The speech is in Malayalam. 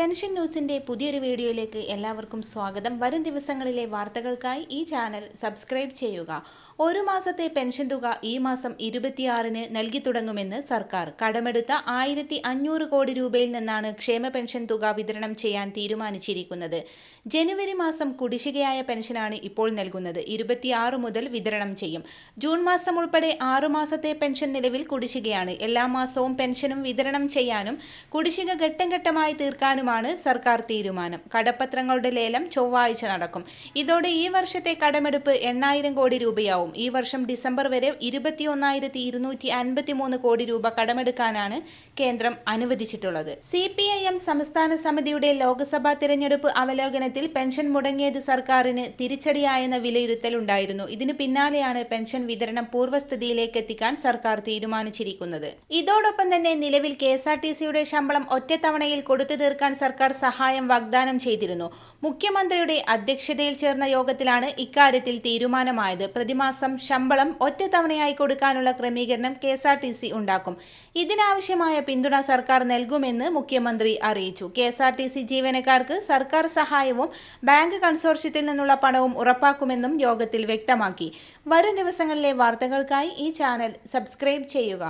പെൻഷൻ ന്യൂസിന്റെ പുതിയൊരു വീഡിയോയിലേക്ക് എല്ലാവർക്കും സ്വാഗതം. വരും ദിവസങ്ങളിലെ വാർത്തകൾക്കായി ഈ ചാനൽ സബ്സ്ക്രൈബ് ചെയ്യുക. ഒരു മാസത്തെ പെൻഷൻ തുക ഈ മാസം ഇരുപത്തിയാറിന് നൽകി തുടങ്ങുമെന്ന് സർക്കാർ. കടമെടുത്ത ആയിരത്തി അഞ്ഞൂറ് കോടി രൂപയിൽ നിന്നാണ് ക്ഷേമ പെൻഷൻ തുക വിതരണം ചെയ്യാൻ തീരുമാനിച്ചിരിക്കുന്നത്. ജനുവരി മാസം കുടിശ്ശികയായ പെൻഷനാണ് ഇപ്പോൾ നൽകുന്നത്. ഇരുപത്തിയാറ് മുതൽ വിതരണം ചെയ്യും. ജൂൺ മാസം ഉൾപ്പെടെ ആറു മാസത്തെ പെൻഷൻ നിലവിൽ കുടിശ്ശികയാണ്. എല്ലാ മാസവും പെൻഷനും വിതരണം ചെയ്യാനും കുടിശ്ശിക ഘട്ടം ഘട്ടമായി തീർക്കാനുമാണ് സർക്കാർ തീരുമാനം. കടപ്പത്രങ്ങളുടെ ലേലം ചൊവ്വാഴ്ച നടക്കും. ഇതോടെ ഈ വർഷത്തെ കടമെടുപ്പ് എണ്ണായിരം കോടി രൂപയാവും. ഈ വർഷം ഡിസംബർ വരെ ഇരുപത്തിയൊന്നായിരത്തി ഇരുന്നൂറ്റി അൻപത്തി മൂന്ന് കോടി രൂപ കടമെടുക്കാനാണ് കേന്ദ്രം അനുവദിച്ചിട്ടുള്ളത്. സി പി ഐ എം സംസ്ഥാന സമിതിയുടെ ലോക്സഭാ തിരഞ്ഞെടുപ്പ് അവലോകനത്തിൽ പെൻഷൻ മുടങ്ങിയത് സർക്കാരിന് തിരിച്ചടിയായെന്ന വിലയിരുത്തലുണ്ടായിരുന്നു ഇതിനു പിന്നാലെയാണ് പെൻഷൻ വിതരണം പൂർവസ്ഥിതിയിലേക്ക് എത്തിക്കാൻ സർക്കാർ തീരുമാനിച്ചിരിക്കുന്നത്. ഇതോടൊപ്പം തന്നെ നിലവിൽ കെ എസ് ആർ ടി സിയുടെ ശമ്പളം ഒറ്റത്തവണയിൽ കൊടുത്തു തീർക്കാൻ സർക്കാർ സഹായം വാഗ്ദാനം ചെയ്തിരുന്നു. മുഖ്യമന്ത്രിയുടെ അധ്യക്ഷതയിൽ ചേർന്ന യോഗത്തിലാണ് ഇക്കാര്യത്തിൽ തീരുമാനമായത്. പ്രതിമാസം ശമ്പളം ഒറ്റത്തവണയായി കൊടുക്കാനുള്ള ക്രമീകരണം K S R T C ഉണ്ടാക്കും. ഇതിനാവശ്യമായ പിന്തുണ സർക്കാർ നൽകുമെന്ന് മുഖ്യമന്ത്രി അറിയിച്ചു. K S R T C ജീവനക്കാർക്ക് സർക്കാർ സഹായവും ബാങ്ക് കൺസോർഷ്യത്തിൽ നിന്നുള്ള പണവും ഉറപ്പാക്കുമെന്നും യോഗത്തിൽ വ്യക്തമാക്കി. വരും ദിവസങ്ങളിലെ വാർത്തകൾക്കായി ഈ ചാനൽ സബ്സ്ക്രൈബ് ചെയ്യുക.